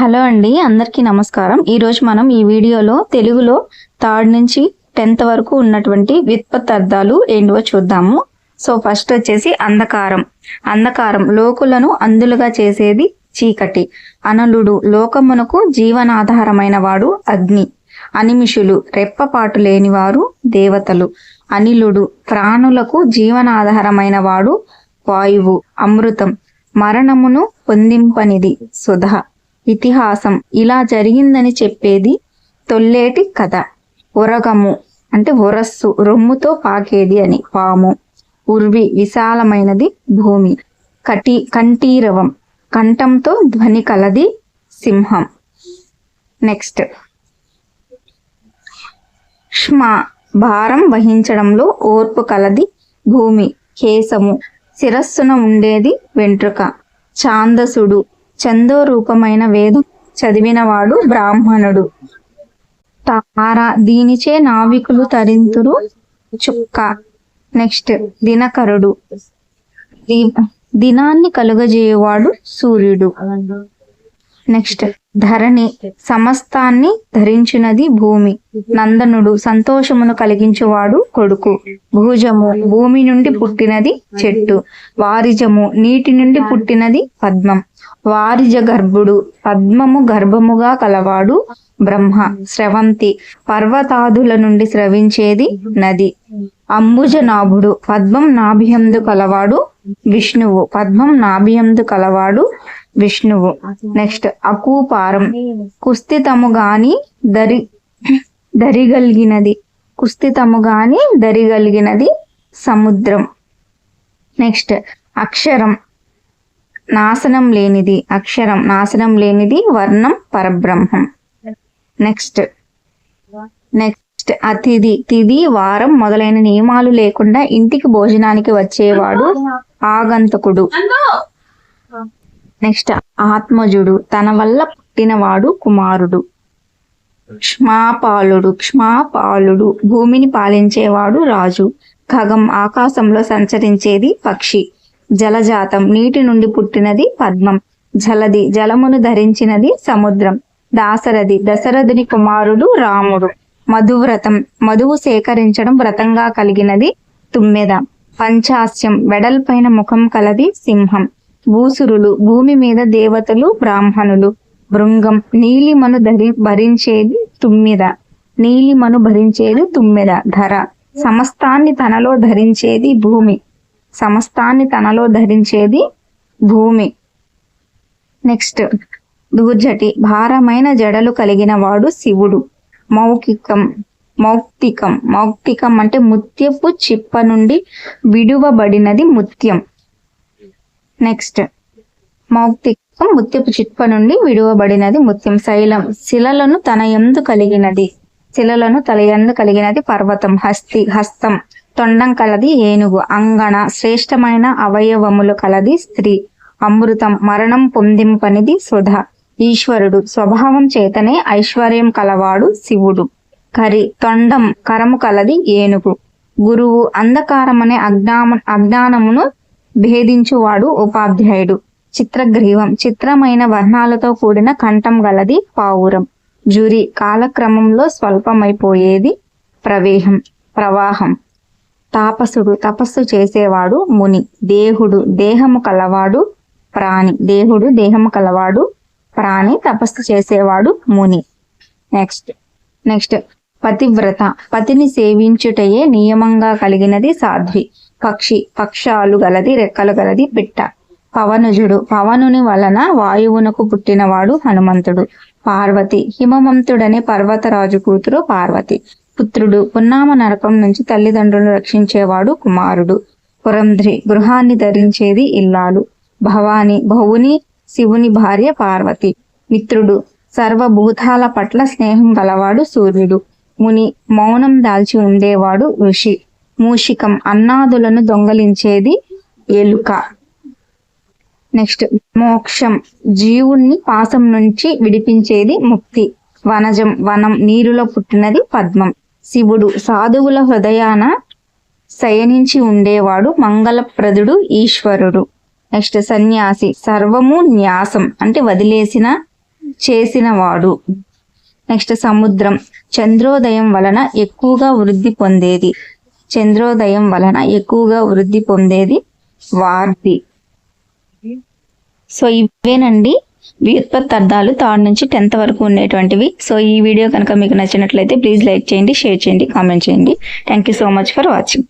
Hello అండి అందరికీ నమస్కారం. ఈరోజు మనం ఈ వీడియోలో తెలుగులో థర్డ్ నుంచి టెన్త్ వరకు ఉన్నటువంటి వ్యుత్పత్తి అర్థాలు ఏంటివో చూద్దాము. సో ఫస్ట్ వచ్చేసి అంధకారం. అంధకారం లోకులను అందులుగా చేసేది చీకటి. అనలుడు లోకమునకు జీవనాధారమైన వాడు అగ్ని. అనిమిషులు రెప్పపాటు లేనివారు దేవతలు. అనిలుడు ప్రాణులకు జీవనాధారమైన వాడు వాయువు అమృతం. మరణమును పొందింపనిది సుధ. ఇతిహాసం. ఇలా జరిగిందని చెప్పేది తొల్లేటి కథ. ఉరగము అంటే ఉరస్సు రొమ్ముతో పాకేది అని. పాము ఉర్వి విశాలమైనది భూమి. కటి కంఠీరవం. కంఠంతో ధ్వని కలది సింహం. నెక్స్ట్. ష్మ భారం వహించడంలో ఓర్పు కలది భూమి. కేశము శిరస్సున ఉండేది వెంట్రుక. ఛాందసుడు చందో రూపమైన వేదం చదివినవాడు బ్రాహ్మణుడు. తార దీనిచే నావికులు తరింతురు చుక్క. నెక్స్ట్ దినకరుడు. దినాన్ని కలుగజేయువాడు సూర్యుడు. నెక్స్ట్ ధరణి సమస్తాన్ని ధరించినది భూమి. నందనుడు సంతోషమును కలిగించువాడు కొడుకు. భూజము భూమి నుండి పుట్టినది చెట్టు. వారిజము నీటి నుండి పుట్టినది పద్మం. వారిజ గర్భుడు పద్మము గర్భముగా కలవాడు బ్రహ్మ. స్రవంతి. పర్వతాదుల నుండి స్రవించేది నది. అంబుజనాభుడు. పద్మం నాభియందు కలవాడు విష్ణువు. పద్మం నాభియందు కలవాడు విష్ణువు. నెక్స్ట్ అకూపారం. కుస్థితము గాని దరి దరిగలిగినది. కుస్థితము గాని దరిగలిగినది సముద్రం. నెక్స్ట్ అక్షరం. నాశనం లేనిది అక్షరం నాశనం లేనిది వర్ణం పరబ్రహ్మం. నెక్స్ట్ నెక్స్ట్ అతిథి. తిది వారం మొదలైన నియమాలు లేకుండా ఇంటికి భోజనానికి వచ్చేవాడు ఆగంతకుడు. నెక్స్ట్ ఆత్మజుడు. తన వల్ల పుట్టినవాడు కుమారుడు. క్ష్మాపాలుడు క్ష్మాపాలుడు. భూమిని పాలించేవాడు రాజు. ఖగం ఆకాశంలో సంచరించేది పక్షి. జలజాతం నీటి నుండి పుట్టినది పద్మం జలది జలమును ధరించినది సముద్రం దాసరథి దశరథుని కుమారుడు రాముడు. మధువ్రతం మధువు సేకరించడం వ్రతంగా కలిగినది తుమ్మెద. పంచాస్యం వెడల్పైన ముఖం కలది సింహం. భూసురులు భూమి మీద దేవతలు బ్రాహ్మణులు. భృంగం నీలిమను ధరి భరించేది తుమ్మిద. నీలిమను భరించేది తుమ్మెద ధర. సమస్తాన్ని తనలో ధరించేది భూమి. సమస్తాన్ని తనలో ధరించేది భూమి. నెక్స్ట్ దూర్జటి భారమైన జడలు కలిగిన వాడు శివుడు. మౌఖికం మౌక్తికం. మౌక్తికం అంటే ముత్యపు చిప్ప నుండి విడువబడినది ముత్యం. నెక్స్ట్ మౌక్తికం ముత్యపు చిప్ప నుండి విడువబడినది ముత్యం. శైలం శిలలను తన ఎందు కలిగినది. శిలలను తల ఎందు కలిగినది పర్వతం హస్తి హస్తం. తొండం కలది ఏనుగు అంగణ శ్రేష్టమైన అవయవములు కలది స్త్రీ. అమృతం మరణం పొందింపనిది సుధ. ఈశ్వరుడు స్వభావం చేతనే ఐశ్వర్యం కలవాడు శివుడు. కరి తొండం కరము కలది ఏనుగు. గురువు అంధకారమనే అజ్ఞాన అజ్ఞానమును భేదించువాడు ఉపాధ్యాయుడు. చిత్రగ్రీవం చిత్రమైన వర్ణాలతో కూడిన కంఠం గలది పావురం. జురి కాలక్రమంలో స్వల్పమైపోయేది ప్రవేహం ప్రవాహం. తాపసుడు తపస్సు చేసేవాడు ముని దేహుడు దేహము కలవాడు ప్రాణి దేహుడు దేహము కలవాడు ప్రాణి తపస్సు చేసేవాడు ముని. నెక్స్ట్ నెక్స్ట్ పతివ్రత పతిని సేవించుటయే నియమంగా కలిగినది సాధ్వి. పక్షి పక్షాలు గలది రెక్కలు గలది పిట్ట. పవనుజుడు పవనుని వలన వాయువునకు పుట్టినవాడు హనుమంతుడు. పార్వతి హిమవంతుడనే పర్వతరాజు కూతురు పార్వతి. పుత్రుడు పున్నామ నరకం నుంచి తల్లిదండ్రులను రక్షించేవాడు కుమారుడు. పురంధ్రి గృహాన్ని ధరించేది ఇల్లాలు. భవాని భవుని శివుని భార్య పార్వతి. మిత్రుడు సర్వభూతాల పట్ల స్నేహం గలవాడు సూర్యుడు. ముని మౌనం దాల్చి ఉండేవాడు ఋషి. మూషికం అన్నాదులను దొంగలించేది ఎలుక. నెక్స్ట్ మోక్షం జీవుణ్ణి పాసం నుంచి విడిపించేది ముక్తి. వనజం వనం నీరులో పుట్టినది పద్మం. శివుడు సాధువుల హృదయాన శయనించి ఉండేవాడు మంగళప్రదుడు ఈశ్వరుడు. నెక్స్ట్ సన్యాసి సర్వము న్యాసం అంటే వదిలేసిన చేసినవాడు. నెక్స్ట్ సముద్రం చంద్రోదయం వలన ఎక్కువగా వృద్ధి పొందేది. చంద్రోదయం వలన ఎక్కువగా వృద్ధి పొందేది వార్ది సో ఇవేనండి వ్యుత్పత్తి అర్థాలు థర్డ్ నుంచి టెన్త్ వరకు ఉండేటువంటివి. సో ఈ వీడియో కనుక మీకు నచ్చినట్లయితే ప్లీజ్ లైక్ చేయండి షేర్ చేయండి కామెంట్ చేయండి. Thank you so much for watching.